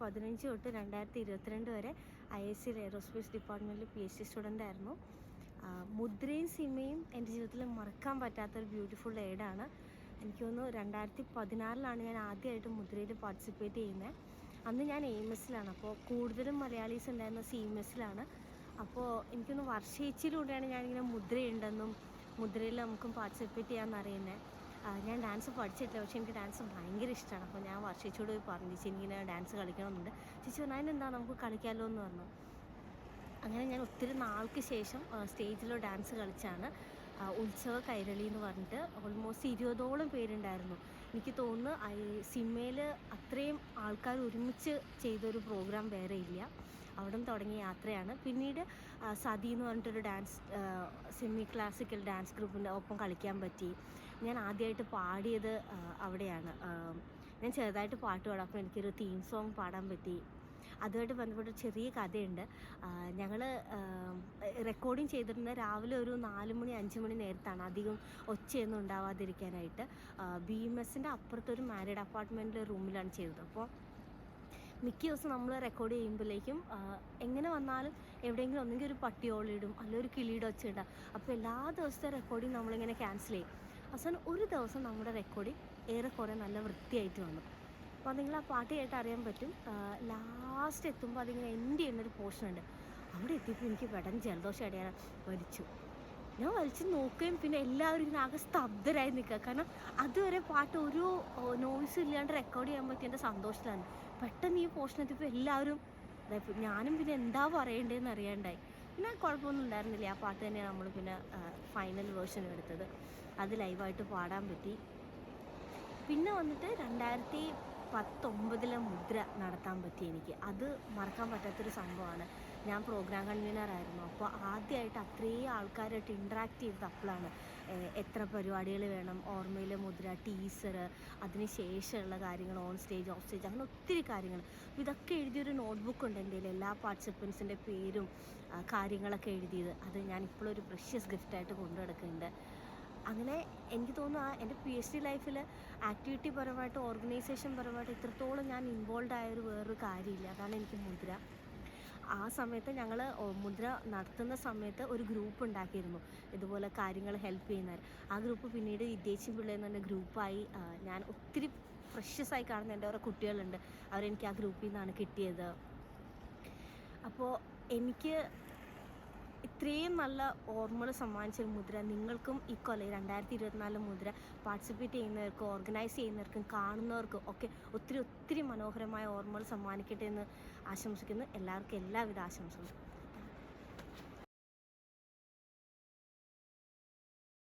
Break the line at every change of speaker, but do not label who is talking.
പതിനഞ്ച് തൊട്ട് രണ്ടായിരത്തി ഇരുപത്തിരണ്ട് വരെ ഐ എസ് സിയിൽ എയറോസ്പേസ് ഡിപ്പാർട്ട്മെന്റിൽ പി എച്ച് ഡി സ്റ്റുഡന്റ് ആയിരുന്നു. മുദ്രയും സിമയും എന്റെ ജീവിതത്തിൽ മറക്കാൻ പറ്റാത്തൊരു ബ്യൂട്ടിഫുൾ എയ്ഡാണ് എനിക്ക് തോന്നുന്നു രണ്ടായിരത്തി പതിനാറിലാണ് ഞാൻ ആദ്യമായിട്ട് മുദ്രയിൽ പാർട്ടിസിപ്പേറ്റ് ചെയ്യുന്നത് അന്ന് ഞാൻ എയിം എസിലാണ് അപ്പോൾ കൂടുതലും മലയാളീസ് ഉണ്ടായിരുന്ന സി എം എസിലാണ് അപ്പോൾ എനിക്കൊന്ന് വർഷയിച്ചിലൂടെയാണ് ഞാനിങ്ങനെ മുദ്രയുണ്ടെന്നും മുദ്രയിൽ നമുക്കും പാർട്ടിസിപ്പേറ്റ് ചെയ്യാമെന്ന് അറിയുന്നത് ഞാൻ ഡാൻസ് പഠിച്ചിട്ടില്ല. പക്ഷേ എനിക്ക് ഡാൻസ് ഭയങ്കര ഇഷ്ടമാണ് അപ്പോൾ ഞാൻ വർഷിച്ചോട് പോയി പറഞ്ഞു ചേച്ചി എനിക്കിങ്ങനെ ഡാൻസ് കളിക്കണമെന്നുണ്ട്. ചേച്ചി പറഞ്ഞു അതിനെന്താ? നമുക്ക് കളിക്കാമല്ലോ എന്ന് പറഞ്ഞു. അങ്ങനെ ഞാൻ ഒത്തിരി നാൾക്ക് ശേഷം സ്റ്റേജിലോ ഡാൻസ് കളിച്ചാണ് ഉത്സവ കൈരളി എന്ന് പറഞ്ഞിട്ട് ഓൾമോസ്റ്റ് ഇരുപതോളം പേരുണ്ടായിരുന്നു. എനിക്ക് തോന്നുന്നു സിനിമയിൽ അത്രയും ആൾക്കാർ ഒരുമിച്ച് ചെയ്തൊരു പ്രോഗ്രാം വേറെ ഇല്ല. അവിടെ നിന്ന് തുടങ്ങിയ യാത്രയാണ്. പിന്നീട് സതി എന്ന് പറഞ്ഞിട്ടൊരു ഡാൻസ് സെമി ക്ലാസിക്കൽ ഡാൻസ് ഗ്രൂപ്പിന്റെ ഒപ്പം കളിക്കാൻ പറ്റി. ഞാൻ ആദ്യമായിട്ട് പാടിയത് അവിടെയാണ്. ഞാൻ ചെറുതായിട്ട് പാട്ട് പാടാം. അപ്പോൾ എനിക്കൊരു തീം സോങ് പാടാൻ പറ്റി. അതുമായിട്ട് ബന്ധപ്പെട്ട ചെറിയ കഥയുണ്ട്. ഞങ്ങൾ റെക്കോർഡിങ് ചെയ്തിരുന്ന രാവിലെ ഒരു നാല് മണി അഞ്ച് മണി നേരത്താണ് അധികം ഒച്ചയൊന്നും ഉണ്ടാവാതിരിക്കാനായിട്ട് ബി എം എസിന്റെ അപ്പുറത്തൊരു മാരീഡ് അപ്പാർട്ട്മെന്റിലെ റൂമിലാണ് ചെയ്തത്. അപ്പോൾ മിക്ക ദിവസം നമ്മൾ റെക്കോർഡ് ചെയ്യുമ്പോഴേക്കും എങ്ങനെ വന്നാലും എവിടെയെങ്കിലും ഒന്നെങ്കിൽ ഒരു പട്ടിയോളിടും അല്ലെങ്കിൽ ഒരു കിളിയുടെ ഒച്ച ഉണ്ടാകും അപ്പോൾ എല്ലാ ദിവസത്തെ റെക്കോർഡിങ് നമ്മളിങ്ങനെ ക്യാൻസൽ ചെയ്യും. അവസാനം ഒരു ദിവസം നമ്മുടെ റെക്കോർഡിങ് ഏറെക്കുറെ നല്ല വൃത്തിയായിട്ട് വന്നു. അപ്പോൾ നിങ്ങൾ ആ പാട്ട് കേട്ട് അറിയാൻ പറ്റും. ലാസ്റ്റ് എത്തുമ്പോൾ അതിങ്ങനെ എൻഡ് ചെയ്യുന്നൊരു പോർഷൻ ഉണ്ട്. അവിടെ എത്തിയപ്പോൾ എനിക്ക് പെട്ടെന്ന് ജലദോഷം അടിയാൻ വലിച്ചു ഞാൻ വലിച്ച് നോക്കുകയും പിന്നെ എല്ലാവരും ഇങ്ങനെ ആകെ സ്തബ്ധരായി നിൽക്കുക. കാരണം അതുവരെ പാട്ട് ഒരു നോയ്സ് ഇല്ലാണ്ട് റെക്കോർഡ് ചെയ്യാൻ പറ്റിയ എന്റെ സന്തോഷത്തിലാണ്. പെട്ടെന്ന് ഈ പോർഷൻ എത്തിയപ്പോൾ എല്ലാവരും ഞാനും പിന്നെ എന്താ പറയേണ്ടതെന്ന് അറിയാണ്ടായി. പിന്നെ കുഴപ്പമൊന്നും ഉണ്ടായിരുന്നില്ല ആ പാട്ട് തന്നെയാണ് നമ്മൾ പിന്നെ ഫൈനൽ വേർഷൻ എടുത്തത്. അത് ലൈവായിട്ട് പാടാൻ പറ്റി. പിന്നെ വന്നിട്ട് രണ്ടായിരത്തി പത്തൊമ്പതിലെ മുദ്ര നടത്താൻ പറ്റി എനിക്ക്. അത് മറക്കാൻ പറ്റാത്തൊരു സംഭവമാണ്. ഞാൻ പ്രോഗ്രാം കൺവീനർ ആയിരുന്നു. അപ്പോൾ ആദ്യമായിട്ട് അത്രയും ആൾക്കാരായിട്ട് ഇൻട്രാക്ട് ചെയ്തത് അപ്പോഴാണ്. എത്ര പരിപാടികൾ വേണം ഓർമ്മയിലെ മുദ്ര ടീസർ അതിന് ശേഷമുള്ള കാര്യങ്ങൾ ഓൺ സ്റ്റേജ് ഓഫ് സ്റ്റേജ് അങ്ങനെ ഒത്തിരി കാര്യങ്ങൾ. ഇതൊക്കെ എഴുതിയൊരു നോട്ട്ബുക്ക് ഉണ്ട് എന്റെ എല്ലാ പാർട്ടിസിപ്പൻസിന്റെ പേരും കാര്യങ്ങളൊക്കെ എഴുതിയത്. അത് ഞാൻ ഇപ്പോഴൊരു പ്രഷ്യസ് ഗിഫ്റ്റായിട്ട് കൊണ്ടു നടക്കുന്നുണ്ട്. അങ്ങനെ എനിക്ക് തോന്നുന്നു ആ എന്റെ പി എച്ച് ഡി ലൈഫിൽ ആക്ടിവിറ്റി പരമായിട്ട് ഓർഗനൈസേഷൻ പരമായിട്ട് ഇത്രത്തോളം ഞാൻ ഇൻവോൾവ് ആയ ഒരു വേറൊരു കാര്യമില്ല. അതാണ് എനിക്ക് മുദ്ര. ആ സമയത്ത് ഞങ്ങൾ മുദ്ര നടത്തുന്ന സമയത്ത് ഒരു ഗ്രൂപ്പ് ഉണ്ടാക്കിയിരുന്നു. ഇതുപോലെ കാര്യങ്ങൾ ഹെൽപ്പ് ചെയ്യുന്നവർ ആ ഗ്രൂപ്പ് പിന്നീട് വിദ്യേച്ചും പിള്ളേർ എന്ന് പറഞ്ഞ ഗ്രൂപ്പായി ഞാൻ ഒത്തിരി ഫ്രഷസ് ആയി കാണുന്ന എന്റെ ഓരോ കുട്ടികളുണ്ട്. അവരെനിക്ക് ആ ഗ്രൂപ്പിൽ നിന്നാണ് കിട്ടിയത്. അപ്പോൾ എനിക്ക് ഇത്രയും നല്ല ഓർമ്മകൾ സമ്മാനിച്ച ഒരു മുദ്ര നിങ്ങൾക്കും ഈ കൊല്ലം രണ്ടായിരത്തി ഇരുപത്തിനാല് മുദ്ര പാർട്ടിസിപ്പേറ്റ് ചെയ്യുന്നവർക്കും ഓർഗനൈസ് ചെയ്യുന്നവർക്കും കാണുന്നവർക്കും ഒക്കെ ഒത്തിരി ഒത്തിരി മനോഹരമായ ഓർമ്മകൾ സമ്മാനിക്കട്ടെ എന്ന് ആശംസിക്കുന്നു. എല്ലാവർക്കും എല്ലാവിധ ആശംസകളും.